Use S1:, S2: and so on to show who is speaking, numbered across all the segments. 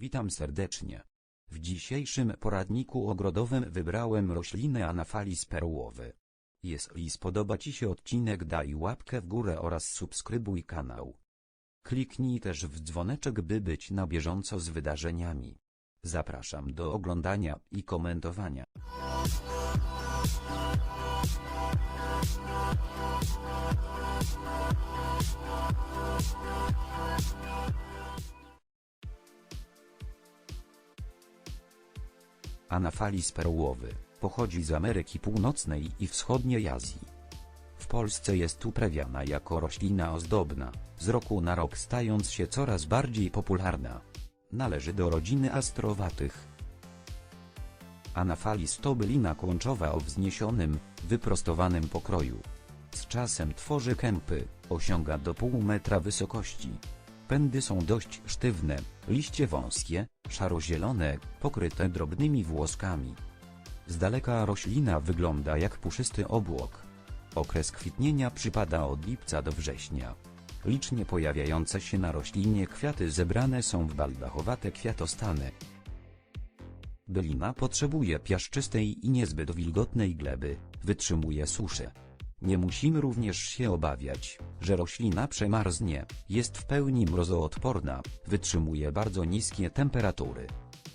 S1: Witam serdecznie. W dzisiejszym poradniku ogrodowym wybrałem roślinę Anaphalis perłowy. Jeśli spodoba Ci się odcinek daj łapkę w górę oraz subskrybuj kanał. Kliknij też w dzwoneczek by być na bieżąco z wydarzeniami. Zapraszam do oglądania i komentowania. Anaphalis perłowy pochodzi z Ameryki Północnej i Wschodniej Azji. W Polsce jest uprawiana jako roślina ozdobna, z roku na rok stając się coraz bardziej popularna. Należy do rodziny astrowatych. Anaphalis to bylina kłączowa o wzniesionym, wyprostowanym pokroju. Z czasem tworzy kępy, osiąga do pół metra wysokości. Pędy są dość sztywne, liście wąskie, szarozielone, pokryte drobnymi włoskami. Z daleka roślina wygląda jak puszysty obłok. Okres kwitnienia przypada od lipca do września. Licznie pojawiające się na roślinie kwiaty zebrane są w baldachowate kwiatostany. Bylina potrzebuje piaszczystej i niezbyt wilgotnej gleby, wytrzymuje suszę. Nie musimy również się obawiać, że roślina przemarznie, jest w pełni mrozoodporna, wytrzymuje bardzo niskie temperatury.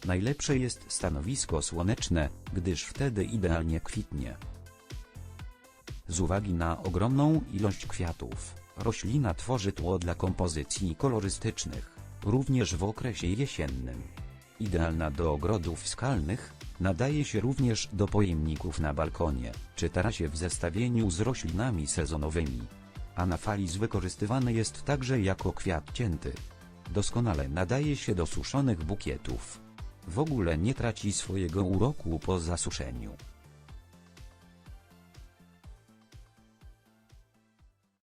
S1: Najlepsze jest stanowisko słoneczne, gdyż wtedy idealnie kwitnie. Z uwagi na ogromną ilość kwiatów, roślina tworzy tło dla kompozycji kolorystycznych, również w okresie jesiennym. Idealna do ogrodów skalnych, nadaje się również do pojemników na balkonie, czy tarasie w zestawieniu z roślinami sezonowymi. Anaphalis wykorzystywany jest także jako kwiat cięty. Doskonale nadaje się do suszonych bukietów. W ogóle nie traci swojego uroku po zasuszeniu.